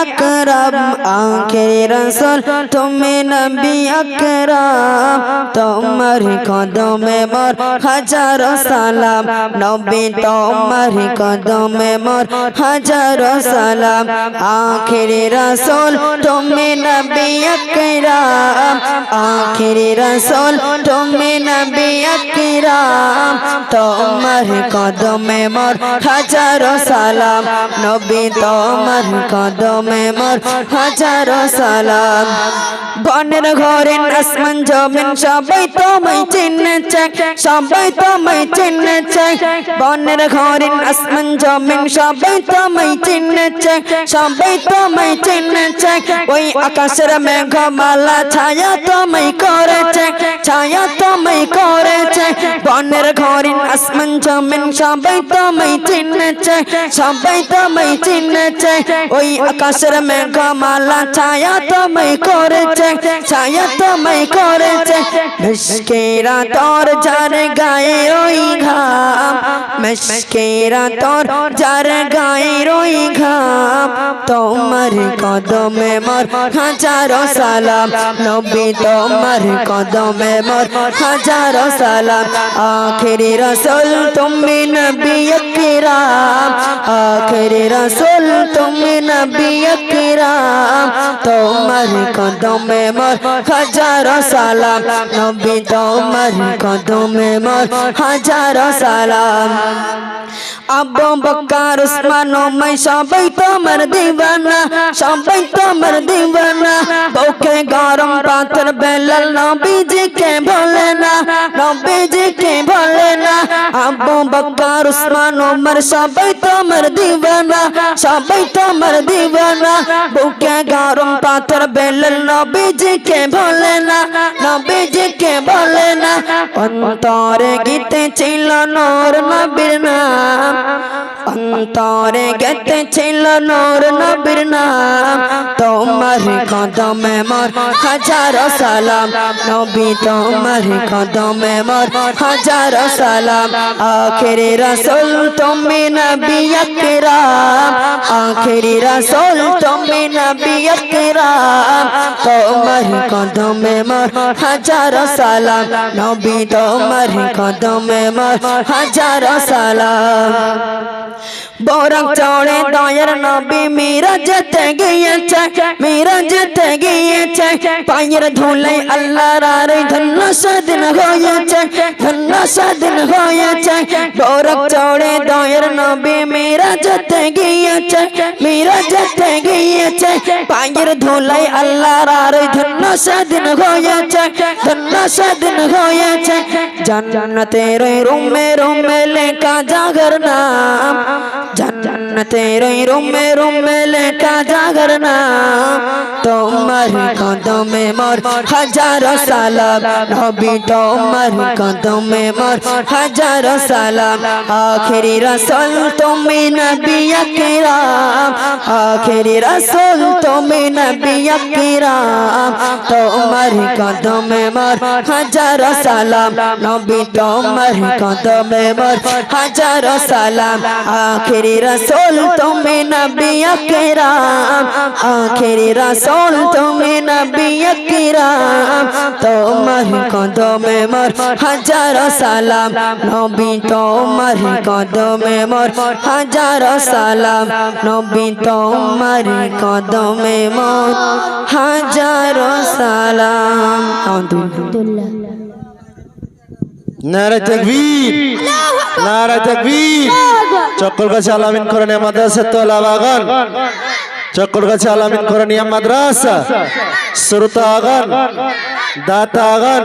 اکرم، آنکھیں رسول تمہیں نبی اکرم قدوں میں مر، ہزار سلام، نبی تمہر قدوں میں مر، ہزار سلام آخر رسول تمہیں نبی اکرم آخر رسول تمہیں نبی اکرم قدوں میں مر، ہزار سلام، نبی تمر قدم কদমে মোর হাজার সালাম। বনের ঘরে আসমান জমিন, সবাই তোমায় চিনেছে, সবাই তোমায় চিনেছে। বনের ঘরে আসমান জমিন, সবাই তোমায় চিনেছে, সবাই তোমায় চিনেছে। ওই আকাশের মেঘমালা ছায়া তোমায় করেছে, ছায়া তোমায় করেছে। বনের ঘরে আসমান জমিন, সবাই তোমায় চিনেছে, সবাই তোমায় চিনেছে। ওই حشر میں گمالا چھایا تو میں کورے چھے چھایا تو میں کورے چھے مشکیرا تور جار گائے روئی گھا مشکیرا تور جار گائے روئی তোমার কদমে মোর, হাজারো সালাম। নবী তোমার কদমে মোর, হাজারো সালাম। আখেরি রসুল তুমি নবী আকরাম। আখেরি রসুল তুমি নবী আকরাম। তোমার কদমে মোর, হাজারো সালাম। নবী তোমার কদমে মোর, হাজারো সালাম। আবু বকর, উসমান ওমাই সবাই তোমার দিবানা, সবাই তোমার দিবানা। বউকে গরম পাথর বেলাল নবীজিকে বলে না, নবীজিকে বলে না। আবু বকর উসমান ওমর সবাই তোমার দিবানা, সবাই তোমার দিবানা। বুকে গরম পাথর বেলাল নবীজিকে বলে না, নবীজিকে বলে না। অন্তরে গীতে ছিল নূর নবীর নাম। অন্তরে গেতে ছিল নূর নবীর নাম তোমার কদমে মোর হাজার সালাম নবী তোমার কদমে মোর হাজার সালাম আখেরি রসুল তুমি নবী আকরাম আখেরি রসুল তুমি নবী আকরাম তোমার কদমে মোর হাজার সালাম নবী তোমার কদমে মোর হাজার সালাম بورم چوڑے دائر نبی میرا جت گئے چھے میرا جت گئے چھے پائر دھولے اللہ را رہی دھنہ سدن ہوئے چھے دھنہ سدن ہوئے چھے بورم چوڑے دائر نبی میرا جت گئے چھے میرا جت گئے چھے پائر دھولے اللہ را رہی دھنہ سدن ہوئے چھے دھنہ سدن ہوئے چھے جنت تیرے روم میں روم میں لے کا جاگر نام জান্নাতের রুমে রুমে লেখা জাগর নাম তোমার কদমে মোর হাজার সালাম। নবী তোমার কদমে মোর হাজার সালাম। আখেরি রসুল তুমি নবী আকরাম। আখেরি রসুল তুমি নবী আকরাম। তোমার কদমে মোর হাজার সালাম। নবী তোমার কদমে মোর হাজার সালাম। আখেরি রসুল তুমি নবী আকরাম। আখেরি রসুল তুমি নবী আকরাম তোমার কদমে মোর হাজার সালাম। নবী তোমার কদমে মোর হাজার সালাম। নবী তোমার কদমে মোর হাজার সালাম। আলহামদুলিল্লাহ। নারা তাকবীর। নারা তাকবীর। চক্কর গাছে আলামিন করেন মাদ্রাসা তোলা বাগান চক্কর গাছে আলামিন করেন মাদ্রাসা সুরতা আগান দাতা আগান